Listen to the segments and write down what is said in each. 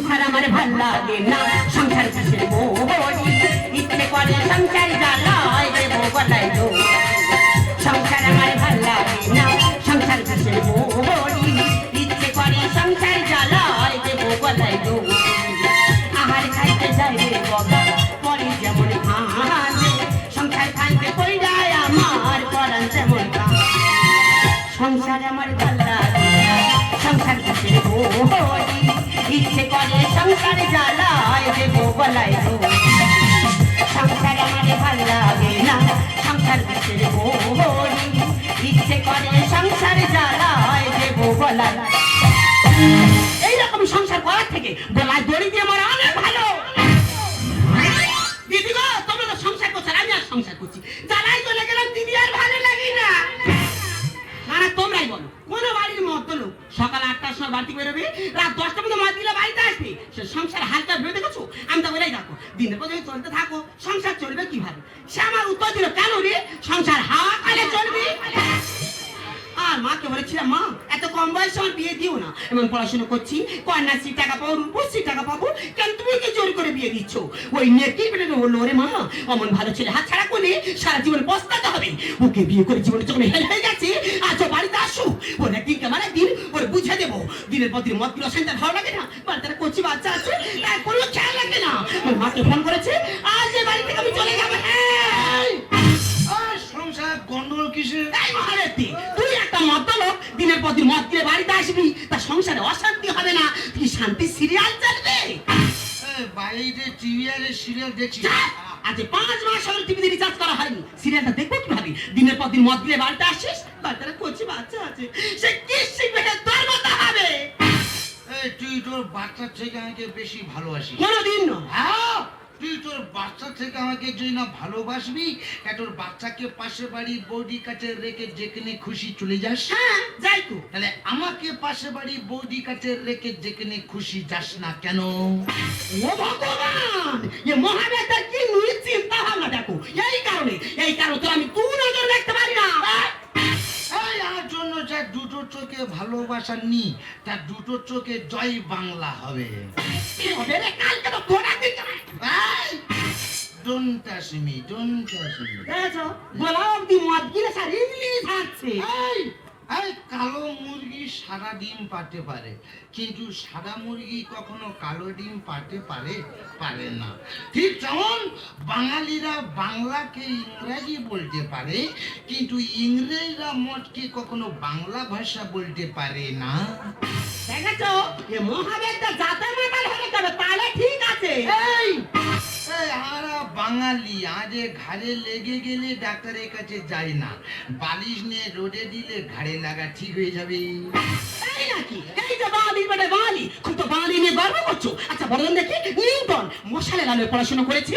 সংসার আমার ভালো লাগে না। সংসার কিসের মোহরি ইতনে করে সংসার জ্বালায় দেব গলায় সংসার জ্বালায় দেব গলায় দড়ি। সংসার আমার ভালো লাগে না, সংসার কিসের মোহরি ইচ্ছে করে সংসার জ্বালায় দেব গলায় এইরকম সংসার করার থেকে অমন ভালো ছেলে। হাত ছাড়া করলে সারা জীবন পস্তাতে হবে। ওকে বিয়ে করে জীবনে যখন হেল হয়ে গেছে আজ ও বাড়িতে আসো ওর একদিন কেমন একদিন ওর বুঝে দেবো। দিনের পর দিন মদগুলো সেন্টার ভালো লাগে না। বাড়িতে একটা কচি বাচ্চা আছে তার কোনো খেয়াল লাগে না। ওর মাকে ফোন করেছে আজ এই বাড়ি থেকে আমি চলে যাব। হ্যাঁ সংসার গন্ডগোল কিসের? এই মহারথী, তুই একটা মদ্যলোক দিনের পর দিন মদ দিয়ে বাড়িতে আসবি তা সংসারে অশান্তি হবে না। তুই শান্তি সিরিয়াল চলবে? টিভি আর সিরিয়াল আজ পাঁচ মাস হলো টিভিতে রিচার্জ করা হয়নি। সিরিয়ালটা দেখব কীভাবে? দিনের পর দিন মদ দিয়ে বাড়িতে আসিস? বাচ্চারা কচি বাচ্চা আছে। সে কি শিখবে তোর মতো হবে। তুই তোর বাচ্চা থেকে আমাকে বেশি ভালোবাসিস। কোনোদিন হ্যাঁ? তুই তোর বাচ্চা থেকে আমাকে যদি না ভালোবাসবি তা তোর বাচ্চাকে পাশে বাড়ি বৌদি কাছে রেখে যেখানে খুশি চলে যাস। হ্যাঁ যাই তো। তাহলে আমাকে পাশে বাড়ি বৌদি কাছে রেখে যেখানে খুশি যাস না কেন? ও ভগবান! এ মহাবেদার চিন্তা ভাবনা দেখো। এই কারণে এই কারণে তো আমি তু নজর রাখতে পারি না। আমার জন্য যা দুটো চোখে ভালোবাসা নি তার দুটো চোখে জয় বাংলা হবে। কালকে তো ঘোড়া দিতে গিলে স্যার ইংলিশ আছে এই এই কালো মুরগি সারা ডিম পারতে পারে কিন্তু সাদা মুরগি কখনো কালো ডিম পারতে পারে পারে না। ঠিক যেমন বাঙালিরা বাংলাকে ইংরাজি বলতে পারে কিন্তু ইংরেজরা মঠকে কখনো বাংলা ভাষা বলতে পারে না। দেখেছ? মহাবেদটা যাতে মাতাল হলে তবে তাহলে ঠিক আছে। এই বাঙালি আজে ঘাড়ে লেগে গেলে ডাক্তারের কাছে যায় না। বালিশ নিয়ে রোদে দিলে ঘাড়ে লাগা ঠিক হয়ে যাবে। এই নাকি? খুব তো নিয়ে করছ। আচ্ছা পড়াশোনা করেছে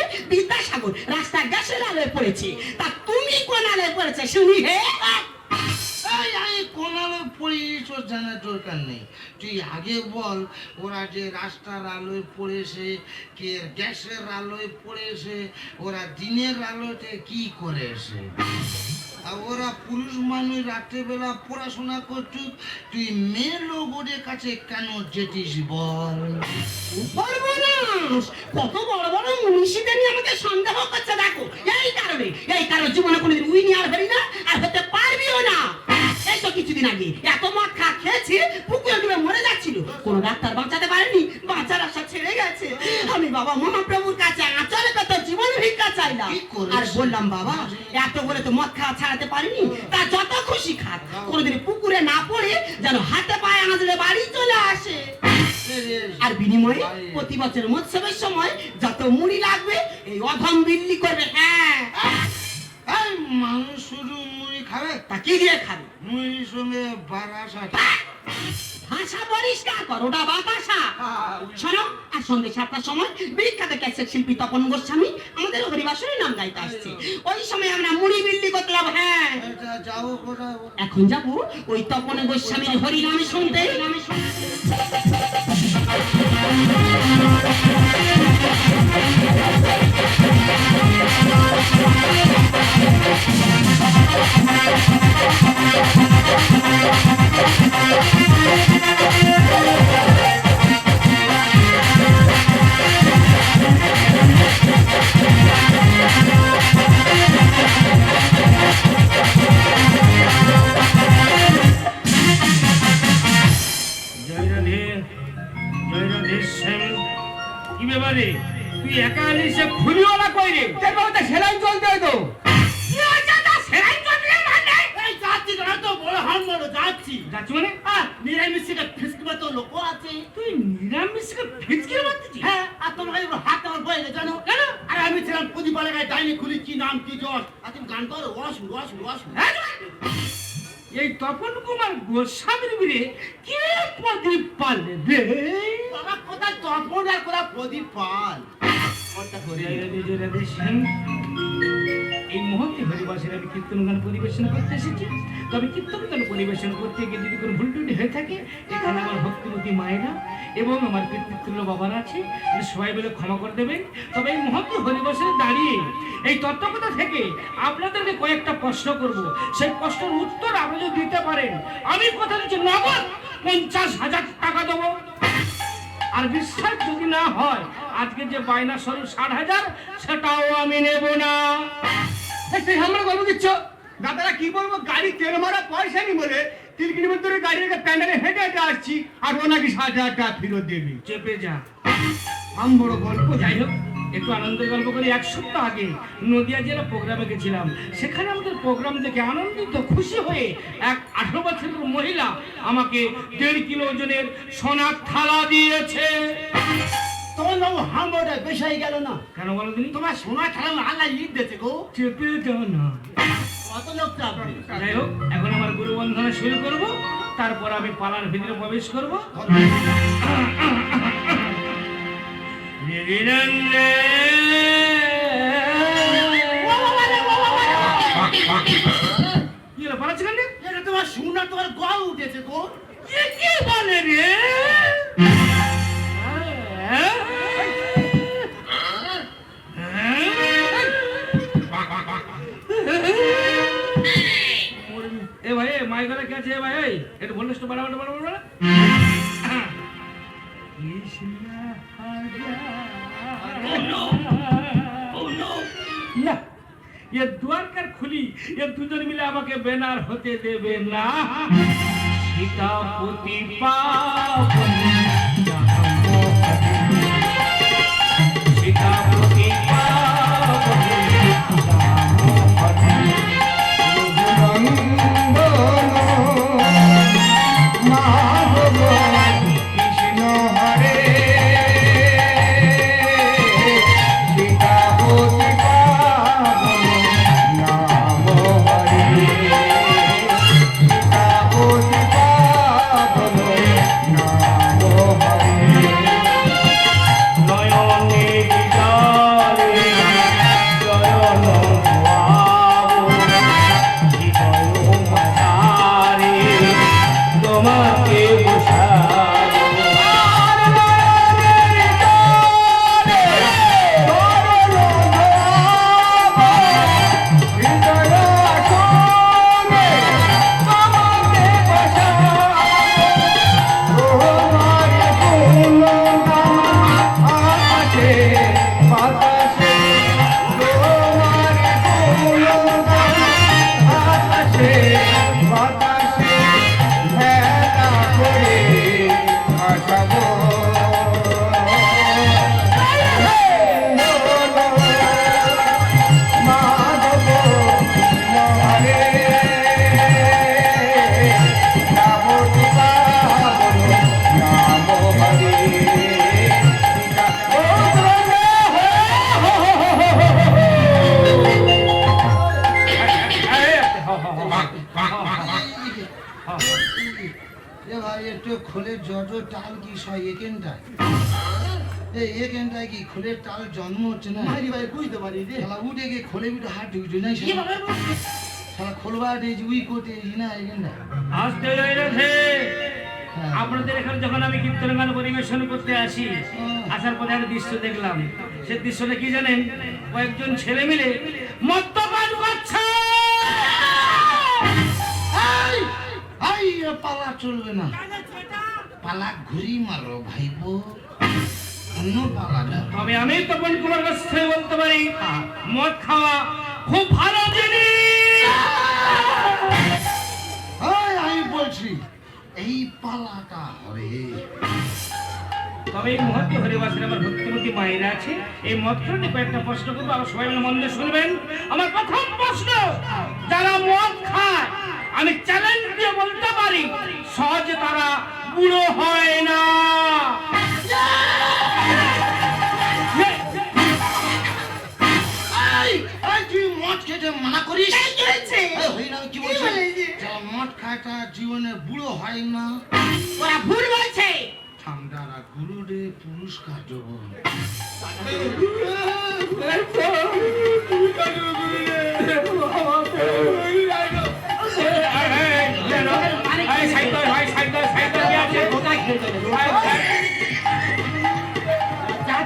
গ্যাসের পড়েছে। তা তুমি কোন আলোয় পড়েছে? শুনি হে। এই আমি কোন আলো পড়িস ওর জানার দরকার নেই। তুই আগে বল, ওরা যে রাস্তার আলোয় পড়েছে, কে গ্যাসের আলোয় পড়েছে, ওরা দিনের আলোতে কি করেছে? ওরা পুরুষ মানুষ রাত্রেবেলা পড়াশোনা করছুক তুই মেয়ে লোক ওদের কাছে কেন যেতিস বল? কত বড় বড় মনীষীদের নিয়ে আমাকে সন্দেহ করছে, দেখো। এই কারণে এই কারণে জীবনে কোনোদিন উইনি আর হরি না, আর হতে পারবিও না। কিছুদিন আগে এত মদ খা খেয়েছে পুকুরে ডুবে মরে যাচ্ছিল। কোনো ডাক্তার বাঁচাতে পারেনি বাঁচার আশা ছেড়ে গেছে। আমি বাবা মহাপ্রভুর কাছে আচলে কত জীবন ভিক্ষা চাইলাম। আর বললাম বাবা এত বলে তো মদ খাওয়া ছাড়াতে পারিনি তা যত খুশি খাক। কোনোদিন পুকুরে না পড়ে যেন হাতে পায়ে আঁচড়ে বাড়ি চলে আসে। আর বিনিময়ে প্রতি বছর মৎসবের সময় যত মুড়ি লাগবে এই অধম বিল্লি করবে। হ্যাঁ। মানুষ শুধু মুড়ি খাবে? তা কি দিয়ে খাবে? মুড়ির সঙ্গে বারাসা ভাষা পরিষ্কার কর ওটা বাতাসা। শোনো আর সন্ধ্যে সাতটার সময় বিখ্যাত ক্যাসেট শিল্পী তপন গোস্বামী আমাদের হরিবাসনের নাম গাইতে আসছে। ওই সময় আমরা মুড়ি বিল্লি হ্যাঁ। এটা এখন যাব ওই তপন গোস্বামীর হরি নামে শুনতে নামে শুনতে। Thank ফিচকির মারতেছিস হ্যাঁ আর তোমার কাছে হাত আমার বয়ে গেছে জানো? কেন? আর আমি ছিলাম প্রদীপ গায়ে ডাইনি খুলি কি নাম কি জস আর তুমি গান করো ওয়াশ ওয়াশ ওয়াশ হ্যাঁ? এই তপন কুমার গোস্বামীর বীরে কে প্রদীপ পালবে রে বাবা কোথায় তপন আর কোথায় প্রদীপ পাল? ওটা এই মুহূর্তে হরিবাসের আমি কীর্তন গান পরিবেশন করতে এসেছি। তবে কীর্তন গান পরিবেশন করতে গিয়ে যদি কোনো ভুল টুটি হয়ে থাকে, এখানে আমার ভক্তিমতী মায়েরা এবং আমার পিতৃতুল্য বাবারা আছে সবাই মিলে ক্ষমা করে দেবেন। তবে এই মুহূর্তে হরিবাসের দাঁড়িয়ে এই তত্ত্বকথা থেকে আপনাদেরকে কয়েকটা প্রশ্ন করব। সেই প্রশ্নের উত্তর আপনি যদি দিতে পারেন, আমি কথা দিচ্ছি নগদ পঞ্চাশ হাজার টাকা দেবো। আর বিশ্বাস যদি না হয়, আজকে যে বায়না স্বরূপ ষাট হাজার, সেটাও আমি নেব না। সেই আমরা গল্প দিচ্ছ দাদারা বলব, গাড়ি তেল নি বলে তিন কিলোমিটার প্যান্ডেলে হেঁটে হেঁটে আসছি আর ও নাকি হাজার টাকা চেপে যা। গল্প একটু আনন্দের গল্প এক সপ্তাহ আগে সেখানে আমাদের প্রোগ্রাম দেখে আনন্দিত, খুশি হয়ে এক আঠারো বছরের মহিলা আমাকে দেড় কিলো ওজনের সোনার থালা দিয়েছে। তোমার বাবু হাম বড় বেশি গেল না? কেন বলো তুমি? তোমার সোনা খেলা আল্লাহ ঈদ দিয়েছে গো। চেপে যাও না। কত লোক চাপবে? যাই হোক এখন আমার গুরু বন্ধনা শুরু করব তারপর আমি পালার ভিতরে প্রবেশ করব? তোমার সোনা তোমার গল উঠেছে গো। কি বলে রে? ভাই কে যে ভাই? এই একটু বলিস তো বাড়া বাড়া বাড়া বাড়া না এ দুয়ারকার খুলি এ দুজন মিলে আমাকে বেনার হতে দেবে না। সীতাপতি পাবন কি খোলের টাল জন্ম হচ্ছে না। ভাই ভাই বুঝতে পারি রে শালা উঠে গিয়ে খোলে বিটে হাত ঢুকছে না শালা। খোলবা দিয়েছি উই এসেছি না এখানটায় আসতে রয়েছে আপনাদের এখানে যখন আমি কীর্তন গান পরিবেশন করতে আসি আসার পরে একটা দৃশ্য দেখলাম। সে দৃশ্যটা কি জানেন? কয়েকজন ছেলে মিলে মদ্যপান করছে। এই, এই, পালা চলবে না। পালা ঘুরি মারো ভাইবো অন্য তবে আমি তপন কুমার কাছে বলতে পারি মদ খাওয়া খুব ভালো জিনিস। আমি বলছি এই পালাটা হবে। তবে এই হরিবাসের আমার ভক্তিমতী মায়েরা আছে এই কয়েকটা প্রশ্ন করব আবার সবাই মিলে মন শুনবেন। আমার প্রথম প্রশ্ন যারা মদ খায় আমি চ্যালেঞ্জ দিয়ে বলতে পারি সহজে তারা বুড়ো হয় না। মদ খেতে মানা করিস? এই কি হয়েছে? এই, হরিনাম কি কি বলছে বলেছে? যারা মদ খায় তারা জীবনে বুড়ো হয় না। ওরা ভুল বলছে। ঠান্ডারা গুরুরে পুরস্কার দেবো।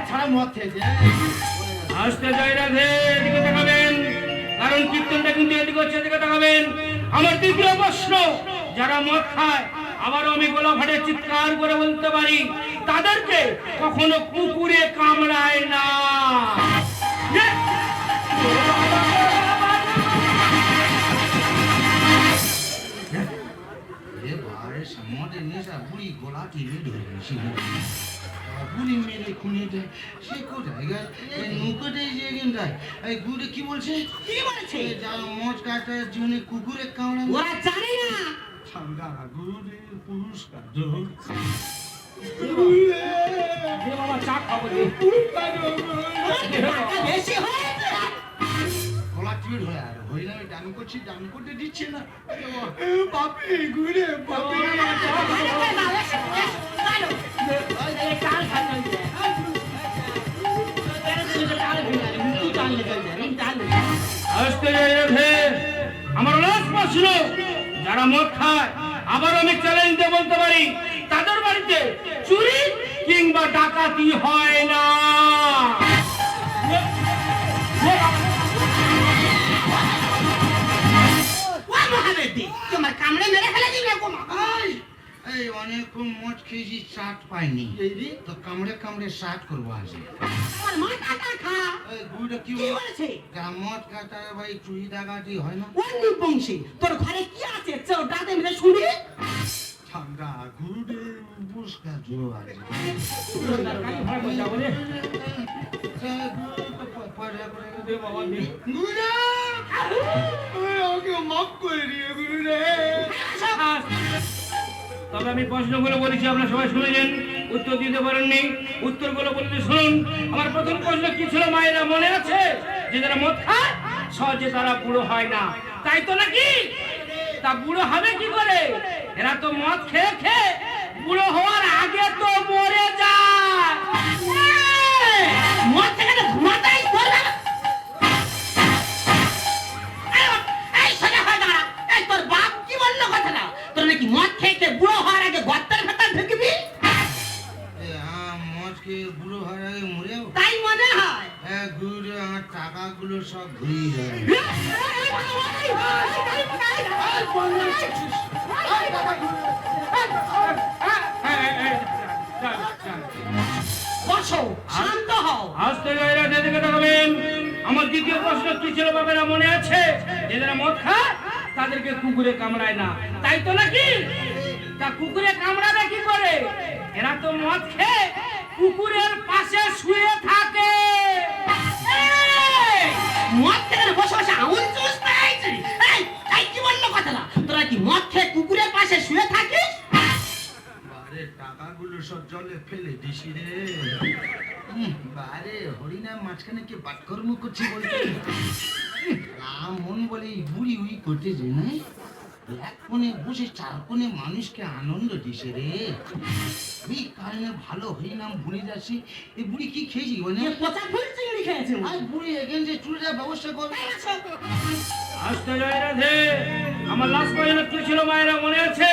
ছাড়া মদ খেয়েছে আসতে জয় রাধে এদিকে তাকাবেন কারণ কীর্তনটা কিন্তু এদিকে হচ্ছে, এদিকে তাকাবেন আমার দ্বিতীয় প্রশ্ন, যারা মদ খায়, আবারও আমি গোলা ফাটে চিৎকার করে বলতে পারি, তাদেরকে কখনো কুকুরে কামড়ায় না। এ ভাই মদের নেশা বুড়ি গলা টিপে ধরে গেছি মেরে খুনে দেয়। সে কোথায় গেল? নৌকোতে যে এখানটায় এই গুড়ে কি বলছে? কি বলছে? যারা মদ কাটে জীবনে কুকুরে কামড়ে ওরা জানে না। ঠান্ডা গুড়ে পুরস্কার বাবা চা খাব। বেশি হয়েছে আর হইলাম ডান করছি ডান করতে দিচ্ছে না। বাপি ঘুরে বাপি। আমার লাস্ট প্রশ্ন যারা মদ খায় আবার আমি চ্যালেঞ্জ দিয়ে বলতে পারি তাদের বাড়িতে চুরি কিংবা ডাকাতি হয় না। তোমার কামড়ে মেরে ফেলে দিবে কোমা এই, এই অনেকক্ষণ মদ খেয়েছি চাট পাইনি। তো কামড়ে কামড়ে সাট করব আমার মাথাটা খা। এই গুড়ে কি কি বল বলেছে ভাই চুরি হয় না? অন্য বংশী তোর ঘরে কি আছে? চল ডাকে মেরে শুনি। ঠান্ডা গুড়ে আছে তবে আমি প্রশ্নগুলো বলেছি আপনারা সবাই শুনেছেন উত্তর দিতে পারেননি। উত্তরগুলো বলতে শুনুন। আমার প্রথম প্রশ্ন কি ছিল মায়েরা মনে আছে যে যারা মদ খায় সহজে তারা বুড়ো হয় না? তাই তো নাকি? তা বুড়ো হবে কি করে? এরা তো মদ খেয়ে খেয়ে বুড়ো হওয়ার আগে তো মরে যায়। মদ তো এই, হয়ে। এই তোর বাপ কি বলল কথাটা? তোর নাকি মদ খেয়ে খেয়ে বুড়ো হওয়ার আগে গর্তের ভেতর ঢুকবি? বুড়ো হয় আগে মরে তাই মনে হয়। গুড়ে আমার টাকাগুলো সব ঘুরিয়ে যাবে বসো, শান্ত হও। আসতে গেলে যেদিকে তাকাবেন আমার দ্বিতীয় প্রশ্ন কি ছিল বাবেরা মনে আছে যারা মদ খায় তাদেরকে কুকুরে কামড়ায় না। তাই তো নাকি? তা কুকুরে কামড়াবে কি করে? এরা তো মদ খেয়ে কুকুরের পাশে শুয়ে থাকে। মদ খেয়ে বসে বসে? এই, এই কি বলল কথাটা? তোরা কি মদ খেয়ে কুকুরের পাশে শুয়ে থাকিস? বারে টাকাগুলো সব জলে ফেলে দিছি রে। উম, বারে হরিনাম মাঝখানে কে বাটকর্ম করছে বলতে? রাম মন বলে এই বুড়ি উই করতে যে নাই? এক কোণে বসে চার কোণে মানুষকে আনন্দ দিছে রে। এই কারণে ভালো হরিনাম ভুলে যাচ্ছি এই বুড়ি কি খেয়েছি মানে পচা ফুল চিংড়ি খেয়েছে। আর বুড়ি এখান যে চুরিটার ব্যবস্থা করবে। আসতে রাধে। আমার লাস্ট পর্যন্ত কি ছিল মায়েরা মনে আছে?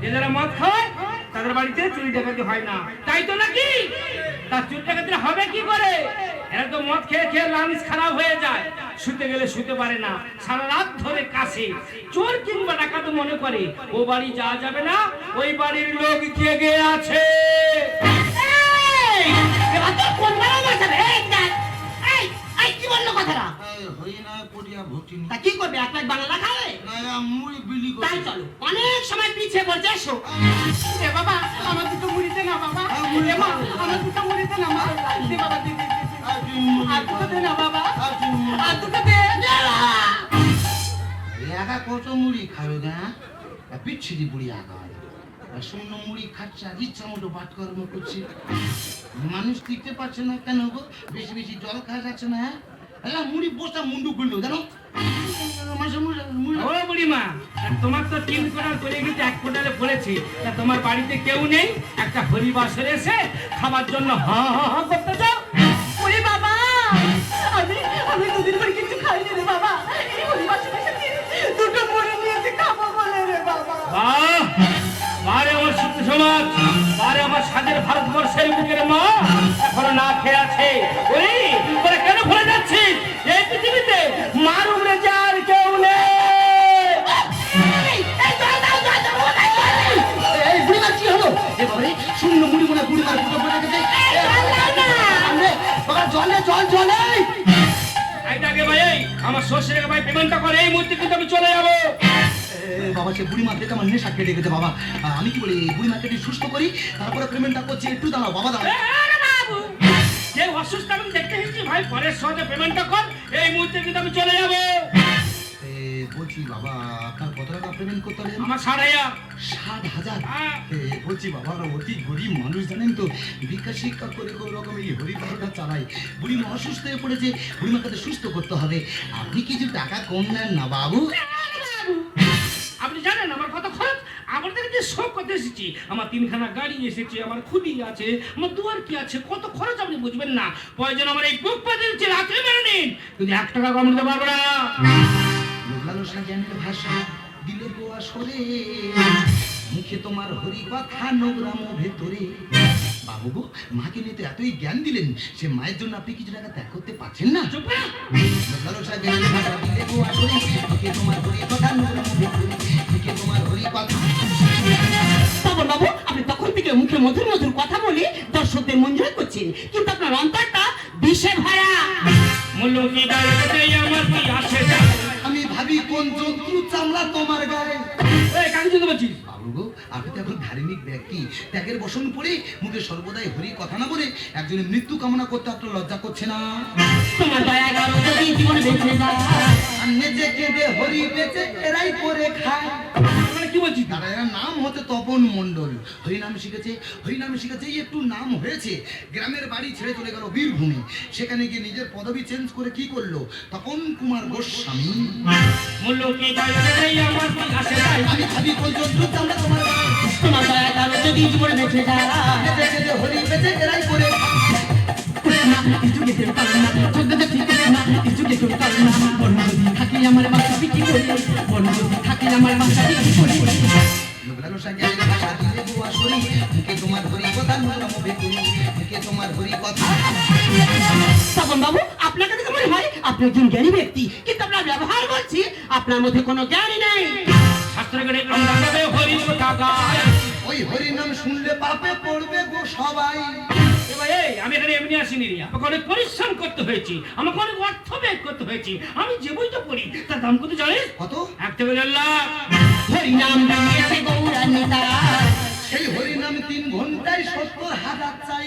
যে যারা মদ খায় তাদের বাড়িতে চুরি ডাকাতি হয় না। তাই তো নাকি? তার চুরি ডাকাতি হবে কি করে? এরা তো মদ খেয়ে খেয়ে লাঞ্চ খারাপ হয়ে যায়। শুতে গেলে শুতে পারে না। সারা রাত ধরে কাশে। চোর কিংবা ডাকাত মনে করে ও বাড়ি যাওয়া যাবে না ওই বাড়ির লোক জেগে আছে। কি কি করবে? এক বাংলা খাবে? না তাই চলো। অনেক সময় পিছিয়ে পড়ছে এসো। বাবা আমার দুটো মুড়ি দে না বাবা। হ্যাঁ, মুড়ি মা দাও। আমার দুটো মুড়ি দে না মা বাবা দে দে দে, দে। মানুষ টিকতে পারছে না কেন গো বেশি বেশি জল খাওয়া যাচ্ছে না হ্যাঁ মুড়ি বসা মুন্ডু গুলো জানো বুড়িমা তোমার তো তিন কোটাল করে গেছে এক কোটালে পড়েছে তোমার বাড়িতে কেউ নেই একটা হরিবাসর এসে খাবার জন্য হা হা করতে স্বাধীন ভারতবর্ষের বুকের মা এখনও না খেয়ে আছে। ওই তোরা কেন ভুলে যাচ্ছিস? এই পৃথিবীতে মার উপরে যার কেউ নেই। শূন্য মুড়ি মনে বুড়িমার ফুটো পড়ে গেছে। জলে জল জলে। আমার শ্বশুরের ভাই পেমেন্টটা করে এই মুহূর্তে কিন্তু আমি চলে যাব। বাবা সে বুড়ি মাকে আমার নেশা কেটে গেছে বাবা। আমি কি বলি বুড়ি মাকে একটু সুস্থ করি তারপরে পেমেন্টটা করছি একটু দাঁড়াও বাবা দাঁড়াও। যে অসুস্থ আমি দেখতে এসেছি ভাই পরের সহজে পেমেন্টটা কর এই মুহূর্তে কিন্তু আমি চলে যাব। বলছি বাবা আপনার কত টাকা পেমেন্ট করতে হবে আমার ষাট হাজার। ষাট হাজার? হ্যাঁ। বলছি বাবা অতি গরিব মানুষ জানেন তো ভিক্ষা শিক্ষা করে কোনো রকম এই হরিবারটা চালাই বুড়িমা অসুস্থ হয়ে পড়েছে তো সুস্থ করতে হবে। আপনি কিছু টাকা কম নেন না বাবু। থেকে যে এসেছি আমার তিনখানা গাড়ি এসেছে আমার খুদি আছে আমার দুয়ার কি আছে কত খরচ আপনি বুঝবেন না। প্রয়োজন আমার এই বুক পাতে দিচ্ছে রাত্রে মেরে নিন। কিন্তু এক টাকা কম দিতে পারব না। ভাষা দিলে গোয়া সরে। মুখে তোমার হরি কথা নোংরাম ভেতরে। বাবু মাকে নিয়ে তো এতই জ্ঞান দিলেন সে মায়ের জন্য আপনি কিছু টাকা ত্যাগ করতে পারছেন না? তোমার হরি কথা নোংরাম ভেতরে। থেকে মুখে মধুর মধুর কথা বলে দর্শকদের মন জয় করছেন। কিন্তু আপনার অন্তরটা বিষে ভরা। আমি ভাবি কোন জন্তু চামড়া তোমার গায়ে? আপনি তো এখন ধার্মিক ব্যক্তি ত্যাগের বসন পড়ে মুখে সর্বদাই হরি কথা না বলে একজনের মৃত্যু কামনা করতে আপনার লজ্জা করছে না? তোমার দয়া গেল যদি জীবনে বেঁচে যায়। আর নিজে হরি বেঁচে এরাই করে খায়। কি বলছিস দাদা এরা নাম হচ্ছে তপন মণ্ডল। হরিনাম শিখেছে হরিনাম শিখেছে একটু নাম হয়েছে। গ্রামের বাড়ি ছেড়ে চলে গেল বীরভূমে। সেখানে গিয়ে নিজের পদবি চেঞ্জ করে কি করল? তপন কুমার গোস্বামী। মূল্য কি গাড়িতে আমার কি আসে যায় আমি ভাবি কোন জন্তু চামড়া তোমার গায়ে তোমার দয়া গেল জীবনে বেঁচে যায় নিজে কেঁদে হরি বেঁচে এরাই করে সাজ্ঞানের ভাষা দিলে গোয়া সরি মুখে তোমার হরি কথা নোংরাম ভেতরে মুখে তোমার হরি কথা। তখন বাবু আপনাকে দেখে মনে হয় আপনি একজন জ্ঞানী ব্যক্তি কিন্তু আপনার ব্যবহার বলছি আপনার মধ্যে কোনো জ্ঞানই নেই। শাস্ত্র করে আমরা ওই হরি নাম শুনলে পাপে পড়বে গো সবাই। আমি এখানে এমনি আসিনি রিয়া আমাকে অনেক পরিশ্রম করতে হয়েছে। আমাকে অনেক অর্থ ব্যয় করতে হয়েছে। আমি যে বইটা পড়ি তার দাম কত জানিস? কত? এক থেকে দেড় লাখ। হরিনাম সেই হরি নাম তিন ঘন্টায় সত্তর হাজার চাই।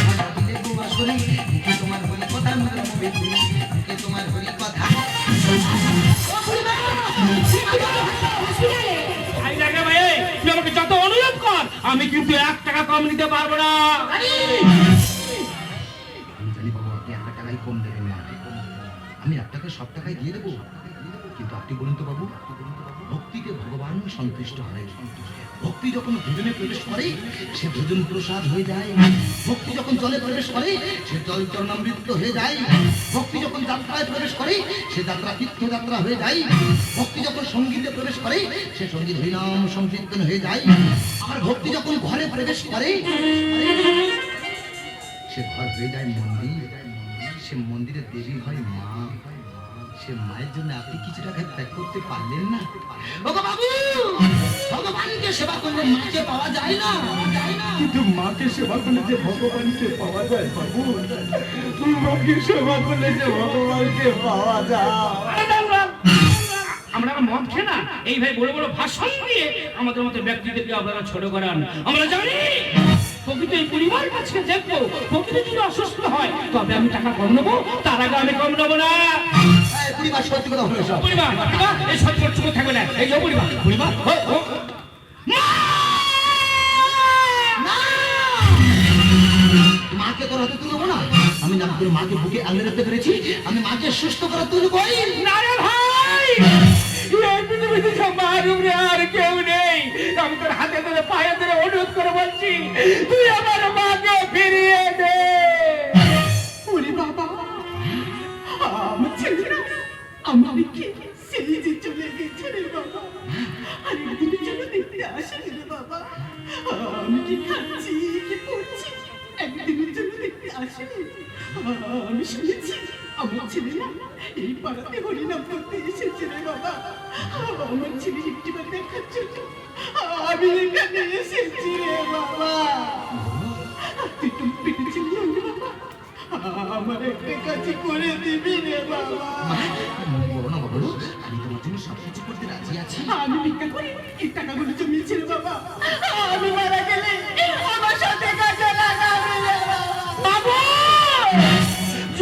আমি কিন্তু এক টাকা কম নিতে পারব না। আমি জানি বাবু, আপনি একটা টাকাই কম দেবেন না। আমি আপনাকে সব টাকাই দিয়ে দেবো। কিন্তু আপনি বলুন তো বাবু ভক্তিতে ভগবান সন্তুষ্ট হয়। ভক্তি যখন ভোজনে প্রবেশ করে, সে ভোজন প্রসাদ হয়ে যায়। ভক্তি যখন জলে প্রবেশ করে, সে জল চরণামৃত হয়ে যায়। ভক্তি যখন যাত্রায় প্রবেশ করে, সে যাত্রা তীর্থযাত্রা হয়ে যায়। ভক্তি যখন সঙ্গীতে প্রবেশ করে, সে সংগীত হরিনাম সংকীর্তন হয়ে যায়। আর ভক্তি যখন ঘরে প্রবেশ করে, সে ঘর হয়ে যায় মন্দির। সে মন্দিরে দেবী হয় মা। সে মায়ের জন্য আপনি কিছু টাকা ত্যাগ করতে পারলেন না? ওগো বাবু ভগবানকে সেবা করলে মাকে পাওয়া যায় না? কিন্তু মাকে সেবা করলে যে ভগবানকে পাওয়া যায় বাবু মাকে সেবা করলে যে ভগবানকে পাওয়া যায়। আমরা মদ খেয়ে না। এইভাবে বড় বড় ভাষণ দিয়ে আমাদের মতো ব্যক্তিদেরকে আপনারা ছোট করান। আমরা জানি প্রকৃত এই পরিবার কাছে দেখব প্রকৃত যদি অসুস্থ হয় তবে আমি টাকা কম নেব তার আগে আমি কম নেব না। এই পরিবার সত্যি কথা হলো সব। পরিবার পরিবার এই চুপ থাকবে না। এই যে পরিবার পরিবার ও। না! মাকে তোর হাতে তুলবো না? আমি না তোর মাকে বুকে আগলে রাখতে পেরেছি আমি মাকে সুস্থ করে তুলবই। না রে ভাই! এই পৃথিবীতে মারুমরে আর কেউ নেই। আমি তোর হাতে ধরে পায়ে ধরে অনুরোধ করে বলছি তুই আমার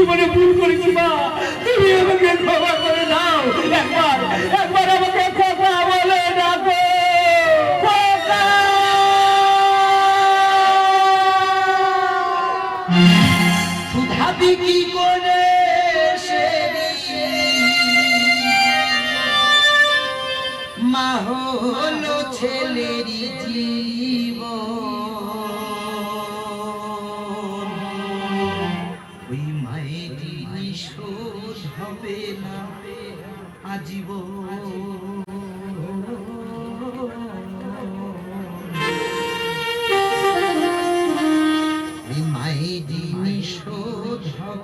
জীবনে ভুল করেছি মা। তুমি আমাকে ক্ষমা করে দাও। একবার একবার আমাকে